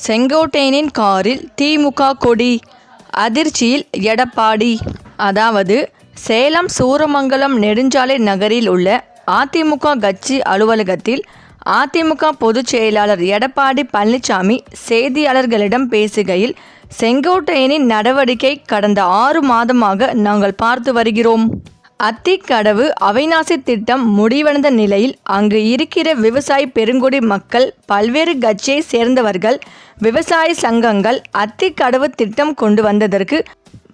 செங்கோட்டையனின் காரில் திமுக கொடி. அதிர்ச்சியில் எடப்பாடி. அதாவது சேலம் சூரமங்கலம் நெடுஞ்சாலை நகரில் உள்ள அதிமுக கட்சி அலுவலகத்தில் அதிமுக பொதுச் செயலாளர் எடப்பாடி பழனிசாமி செய்தியாளர்களிடம் பேசுகையில் செங்கோட்டையனின் நடவடிக்கை கடந்த ஆறு மாதமாக நாங்கள் பார்த்து வருகிறோம். அத்திக்கடவு அவிநாசி திட்டம் முடிவடைந்த நிலையில் அங்கு இருக்கிற விவசாய பெருங்குடி மக்கள் பல்வேறு கட்சியை சேர்ந்தவர்கள் விவசாய சங்கங்கள் அத்திக்கடவு திட்டம் கொண்டு வந்ததற்கு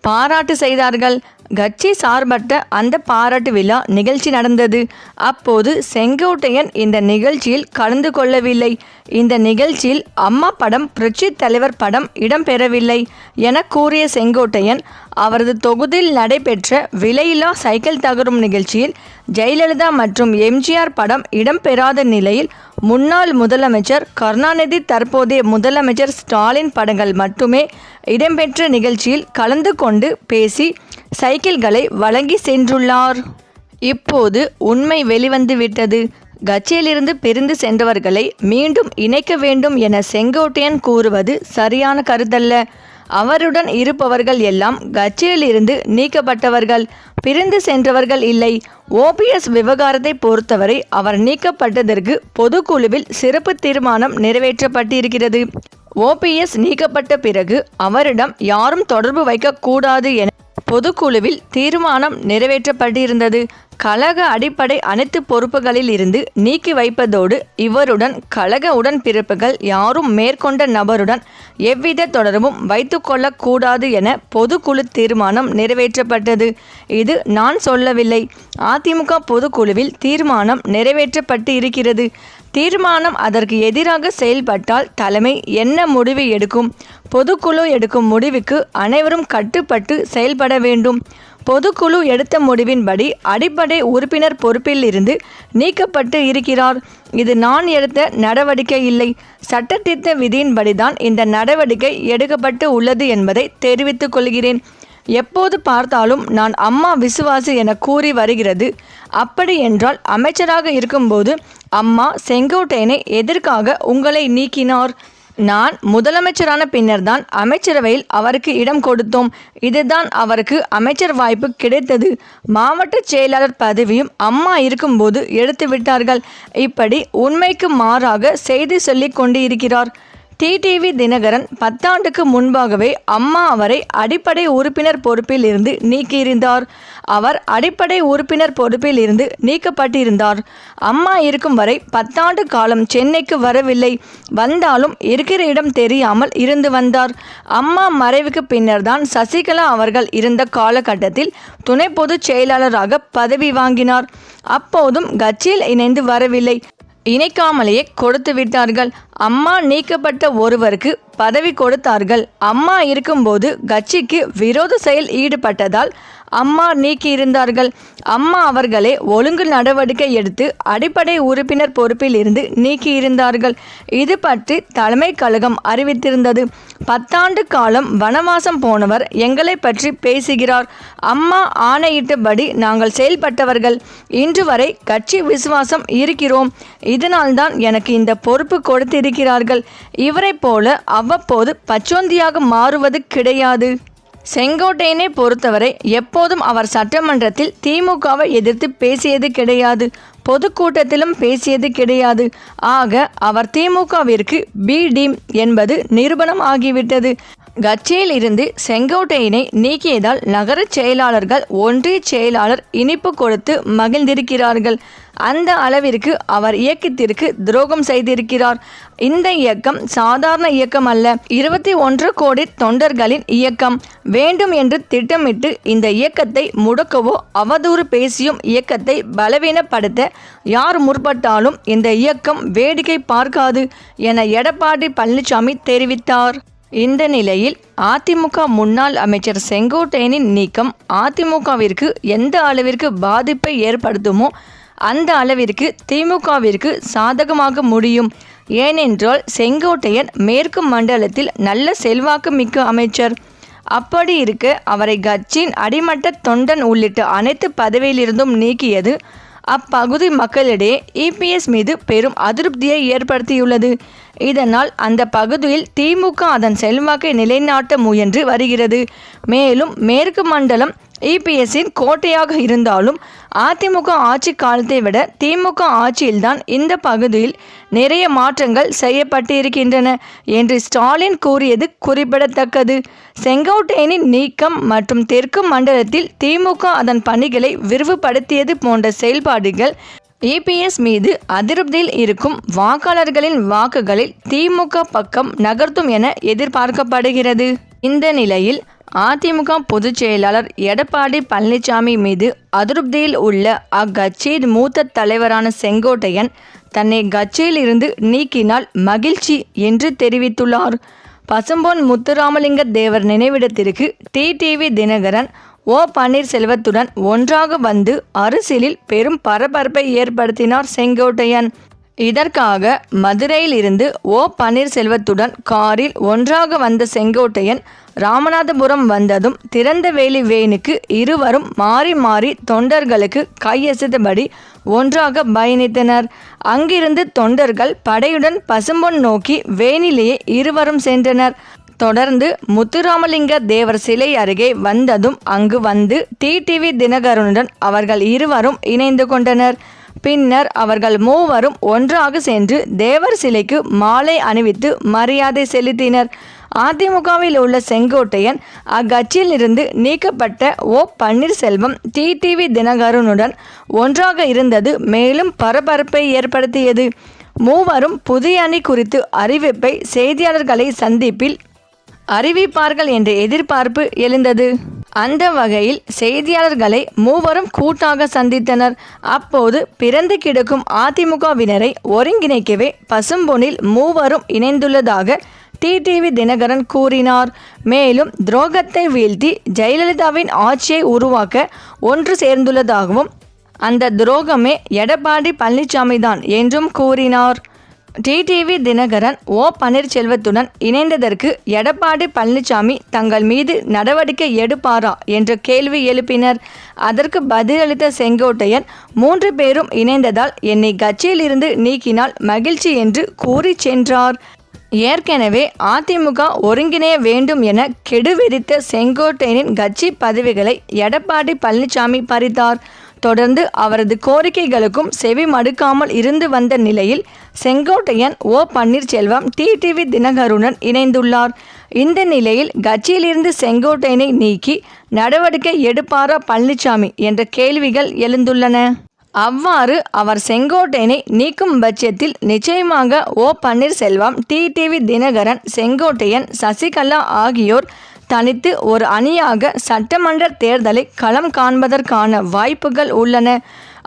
பாராட்டு செய்தார்கள். கட்சி சார்பற்ற அந்த பாராட்டு விழா நிகழ்ச்சி நடந்தது. அப்போது செங்கோட்டையன் இந்த நிகழ்ச்சியில் கலந்து கொள்ளவில்லை. இந்த நிகழ்ச்சியில் அம்மா படம் புரட்சி தலைவர் படம் இடம்பெறவில்லை என கூறிய செங்கோட்டையன் அவரது தொகுதியில் நடைபெற்ற விலையில்லா சைக்கிள் தகரும் நிகழ்ச்சியில் ஜெயலலிதா மற்றும் எம்ஜிஆர் படம் இடம்பெறாத நிலையில் முன்னாள் முதலமைச்சர் கருணாநிதி தற்போதைய முதலமைச்சர் ஸ்டாலின் படங்கள் மட்டுமே இடம்பெற்ற நிகழ்ச்சியில் கலந்து கொண்டு பேசி சைக்கிள்களை வழங்கி சென்றுள்ளார். இப்போது உண்மை வெளிவந்துவிட்டது கட்சியிலிருந்து பிரிந்து சென்றவர்களை மீண்டும் இணைக்க வேண்டும் என செங்கோட்டையன் கூறுவது சரியான கருத்தல்ல. அவருடன் இருப்பவர்கள் எல்லாம் கட்சியிலிருந்து நீக்கப்பட்டவர்கள். பிரிந்து சென்றவர்கள் இல்லை. ஓபிஎஸ் விவகாரத்தை பொறுத்தவரை அவர் நீக்கப்பட்டதற்கு பொதுக்குழுவில் சிறப்பு தீர்மானம் நிறைவேற்றப்பட்டிருக்கிறது. ஓபிஎஸ் நீக்கப்பட்ட பிறகு அவரிடம் யாரும் தொடர்பு வைக்கக்கூடாது என பொதுக்குழுவில் தீர்மானம் நிறைவேற்றப்பட்டிருந்தது. கழக அடிப்படை அனைத்து பொறுப்புகளில் இருந்து நீக்கி வைப்பதோடு இவருடன் கழக உடன்பிறப்புகள் யாரும் மேற்கொண்ட நபருடன் எவ்வித தொடர்பும் வைத்துக்கொள்ளக்கூடாது என பொதுக்குழு தீர்மானம் நிறைவேற்றப்பட்டது. இது நான் சொல்லவில்லை. அதிமுக பொதுக்குழுவில் தீர்மானம் நிறைவேற்றப்பட்டு இருக்கிறது. தீர்மானம் அதற்கு எதிராக செயல்பட்டால் தலைமை என்ன முடிவு எடுக்கும்? பொதுக்குழு எடுக்கும் முடிவுக்கு அனைவரும் கட்டுப்பட்டு செயல்பட வேண்டும். பொதுக்குழு எடுத்த முடிவின்படி அடிப்படை உறுப்பினர் பொறுப்பில் இருந்து நீக்கப்பட்டு இருக்கிறார். இது நான் எடுத்த நடவடிக்கை இல்லை. சட்டத்திட்ட விதியின்படிதான் இந்த நடவடிக்கை எடுக்கப்பட்டு உள்ளது என்பதை தெரிவித்துக் கொள்கிறேன். எப்போது பார்த்தாலும் நான் அம்மா விசுவாசி என கூறி வருகிறது. அப்படி என்றால் அமைச்சராக இருக்கும்போது அம்மா செங்கோட்டையனை எதற்காக உங்களை நீக்கினார்? நான் முதலமைச்சரான பின்னர்தான் அமைச்சரவையில் அவருக்கு இடம் கொடுத்தோம். இதுதான் அவருக்கு அமைச்சர் வாய்ப்பு கிடைத்தது. மாவட்ட செயலாளர் பதவியும் அம்மா இருக்கும்போது எடுத்து விட்டார்கள் இப்படி உண்மைக்கு மாறாக செய்தி சொல்லிக் கொண்டு இருக்கிறார் டிடிவி தினகரன் பத்தாண்டுக்கு முன்பாகவே அம்மா அவரை அடிப்படை உறுப்பினர் பொறுப்பில் இருந்து நீக்கியிருந்தார். அவர் அடிப்படை உறுப்பினர் பொறுப்பில் இருந்து நீக்கப்பட்டிருந்தார். அம்மா இருக்கும் வரை பத்தாண்டு காலம் சென்னைக்கு வரவில்லை. வந்தாலும் இருக்கிற இடம் தெரியாமல் இருந்து வந்தார். அம்மா மறைவுக்கு பின்னர் தான் சசிகலா அவர்கள் இருந்த காலகட்டத்தில் துணை பொதுச் செயலாளராக பதவி வாங்கினார். அப்போதும் கட்சியில் இணைந்து வரவில்லை. இணைக்காமலேயே கொடுத்து விட்டார்கள். அம்மா நீக்கப்பட்ட ஒருவருக்கு பதவி கொடுத்தார்கள். அம்மா இருக்கும்போது கட்சிக்கு விரோத செயல் ஈடுபட்டதால் அம்மா நீக்கியிருந்தார்கள் அம்மா அவர்களே ஒழுங்கு நடவடிக்கை எடுத்து அடிப்படை உறுப்பினர் பொறுப்பில் இருந்து நீக்கியிருந்தார்கள் இது பற்றி தலைமை கழகம் அறிவித்திருந்தது. பத்தாண்டு காலம் வனவாசம் போனவர் எங்களை பற்றி பேசுகிறார். அம்மா ஆணையிட்டபடி நாங்கள் செயல்பட்டவர்கள். இன்று வரை கட்சி விசுவாசம் இருக்கிறோம். இதனால்தான் எனக்கு இந்த பொறுப்பு கொடுத்திருக்கிறார்கள். இவரைப் போல அவ்வப்போது பச்சோந்தியாக மாறுவது கிடையாது. செங்கோட்டையனை பொறுத்தவரை எப்போதும் அவர் சட்டமன்றத்தில் திமுகவை எதிர்த்து பேசியது கிடையாது. பொதுக்கூட்டத்திலும் பேசியது கிடையாது. ஆக அவர் திமுகவிற்கு பி டீம் என்பது நிரூபணம் ஆகிவிட்டது. கட்சியில் இருந்து செங்கோட்டையினை நீக்கியதால் நகர செயலாளர்கள் ஒன்றிய செயலாளர் இனிப்பு கொடுத்து மகிழ்ந்திருக்கிறார்கள். அந்த அளவிற்கு அவர் இயக்கத்திற்கு துரோகம் செய்திருக்கிறார். இந்த இயக்கம் சாதாரண இயக்கம் அல்ல. இருபத்தி ஒன்று கோடி தொண்டர்களின் இயக்கம். வேண்டும் என்று திட்டமிட்டு இந்த இயக்கத்தை முடக்கவோ அவதூறு பேசியும் இயக்கத்தை பலவீனப்படுத்த யார் முற்பட்டாலும் இந்த இயக்கம் வேடிக்கை பார்க்காது என எடப்பாடி பழனிசாமி தெரிவித்தார். இந்த நிலையில் அதிமுக முன்னாள் அமைச்சர் செங்கோட்டையனின் நீக்கம் அதிமுகவிற்கு எந்த அளவிற்கு பாதிப்பை ஏற்படுத்துமோ அந்த அளவிற்கு திமுகவிற்கு சாதகமாக முடியும். ஏனென்றால் செங்கோட்டையன் மேற்கு மண்டலத்தில் நல்ல செல்வாக்கு மிக்க அமைச்சர். அப்படி இருக்க அவரை கட்சியின் அடிமட்ட தொண்டன் உள்ளிட்ட அனைத்து பதவியிலிருந்தும் நீக்கியது அப்பகுதி மக்களிடையே இபிஎஸ் மீது பெரும் அதிருப்தியை ஏற்படுத்தியுள்ளது. இதனால் அந்த பகுதியில் திமுக அதன் செல்வாக்கை நிலைநாட்ட முயன்று வருகிறது. மேலும் மேற்கு மண்டலம் இபிஎஸ்ஸின் கோட்டையாக இருந்தாலும் அதிமுக ஆட்சி காலத்தை விட திமுக ஆட்சியில்தான் இந்த பகுதியில் நிறைய மாற்றங்கள் செய்யப்பட்டிருக்கின்றன என்று ஸ்டாலின் கூறியது குறிப்பிடத்தக்கது. செங்கோட்டையனின் நீக்கம் மற்றும் தெற்கு மண்டலத்தில் திமுக அதன் பணிகளை விரிவுபடுத்தியது போன்ற செயல்பாடுகள் இபிஎஸ் மீது அதிருப்தியில் இருக்கும் வாக்காளர்களின் வாக்குகளில் திமுக பக்கம் நகர்த்தும் என எதிர்பார்க்கப்படுகிறது. இந்த நிலையில் அதிமுக பொதுச் செயலாளர் எடப்பாடி பழனிசாமி மீது அதிருப்தியில் உள்ள அக்கட்சியின் மூத்த தலைவரான செங்கோட்டையன் தன்னை கட்சியில் இருந்து நீக்கினால் மகிழ்ச்சி என்று தெரிவித்துள்ளார். பசும்பொன் முத்துராமலிங்க தேவர் நினைவிடத்திற்கு டிடிவி தினகரன் ஓ பன்னீர்செல்வத்துடன் ஒன்றாக வந்து அரசியலில் பெரும் பரபரப்பை ஏற்படுத்தினார் செங்கோட்டையன். இதற்காக மதுரையில் இருந்து ஓ பன்னீர்செல்வத்துடன் காரில் ஒன்றாக வந்த செங்கோட்டையன் ராமநாதபுரம் வந்ததும் திறந்தவேலி வேனுக்கு இருவரும் மாறி மாறி தொண்டர்களுக்கு கையசைத்தபடி ஒன்றாக பயணித்தனர். அங்கிருந்து தொண்டர்கள் படையுடன் பசும்பொன் நோக்கி வேனிலேயே இருவரும் சென்றனர். தொடர்ந்து முத்துராமலிங்க தேவர் சிலை அருகே வந்ததும் அங்கு வந்து டிடிவி தினகரனுடன் அவர்கள் இருவரும் இணைந்து கொண்டனர். பின்னர் அவர்கள் மூவரும் ஒன்றாக சென்று தேவர் சிலைக்கு மாலை அணிவித்து மரியாதை செலுத்தினர். அதிமுகவில் உள்ள செங்கோட்டையன் அக்கட்சியில் இருந்து நீக்கப்பட்ட ஓ. பன்னீர்செல்வம் டிடிவி தினகரனுடன் ஒன்றாக இருந்தது. மேலும் பரபரப்பை ஏற்படுத்தியது. மூவரும் புதிய அணி குறித்து அறிவிப்பை செய்தியாளர்களை சந்திப்பில் அறிவிப்பார்கள் என்ற எதிர்பார்ப்பு எழுந்தது. அந்த வகையில் செய்தியாளர்களை மூவரும் கூட்டாக சந்தித்தனர். அப்போது பிறந்து கிடக்கும் அதிமுகவினரை ஒருங்கிணைக்கவே பசும்பொனில் மூவரும் இணைந்துள்ளதாக டிடிவி தினகரன் கூறினார். மேலும் துரோகத்தை வீழ்த்தி ஜெயலலிதாவின் ஆட்சியை உருவாக்க ஒன்று சேர்ந்துள்ளதாகவும் அந்த துரோகமே எடப்பாடி பழனிசாமி தான் என்றும் கூறினார். TTV Dhinakaran O. பன்னீர்செல்வத்துடன் இணைந்ததற்கு எடப்பாடி பழனிசாமி தங்கள் மீது நடவடிக்கை எடுப்பாரா என்ற கேள்வி எழுப்பினர். அதற்கு பதிலளித்த செங்கோட்டையன் மூன்று பேரும் இணைந்ததால் என்னை கட்சியிலிருந்து நீக்கினால் மகிழ்ச்சி என்று கூறி சென்றார். ஏற்கனவே அதிமுக ஒருங்கிணைய வேண்டும் என கெடுவிதித்த செங்கோட்டையனின் கட்சி பதவிகளை எடப்பாடி பழனிசாமி பறித்தார். தொடர்ந்து அவரது கோரிக்கைகளுக்கும் செவி மடுக்காமல் இருந்து வந்த நிலையில் செங்கோட்டையன் ஓ. பன்னீர்செல்வம் டிடிவி தினகருடன் இணைந்துள்ளார். இந்த நிலையில் கட்சியிலிருந்து செங்கோட்டையனை நீக்கி நடவடிக்கை எடுப்பாரா பழனிசாமி என்ற கேள்விகள் எழுந்துள்ளன. அவ்வாறு அவர் செங்கோட்டையனை நீக்கும் பட்சத்தில் நிச்சயமாக ஓ பன்னீர்செல்வம் டிடிவி தினகரன் செங்கோட்டையன் சசிகலா ஆகியோர் தனித்து ஒரு அணியாக சட்டமன்ற தேர்தலை களம் காண்பதற்கான வாய்ப்புகள் உள்ளன.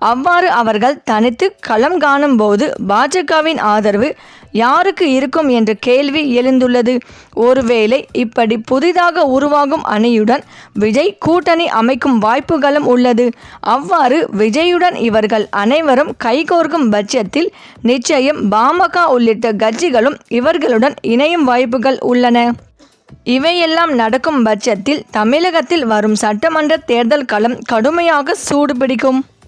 அவ்வாறு அவர்கள் தனித்து களம் காணும்போது பாஜகவின் ஆதரவு யாருக்கு இருக்கும் என்ற கேள்வி எழுந்துள்ளது. ஒருவேளை இப்படி புதிதாக உருவாகும் அணியுடன் விஜய் கூட்டணி அமைக்கும் வாய்ப்புகளும் உள்ளது. அவ்வாறு விஜயுடன் இவர்கள் அனைவரும் கைகோர்க்கும் பட்சத்தில் நிச்சயம் பாமக உள்ளிட்ட கட்சிகளும் இவர்களுடன் இணையும் வாய்ப்புகள் உள்ளன. இவையெல்லாம் நடக்கும் பட்சத்தில் தமிழகத்தில் வரும் சட்டமன்ற தேர்தல் களம் கடுமையாக சூடுபிடிக்கும்.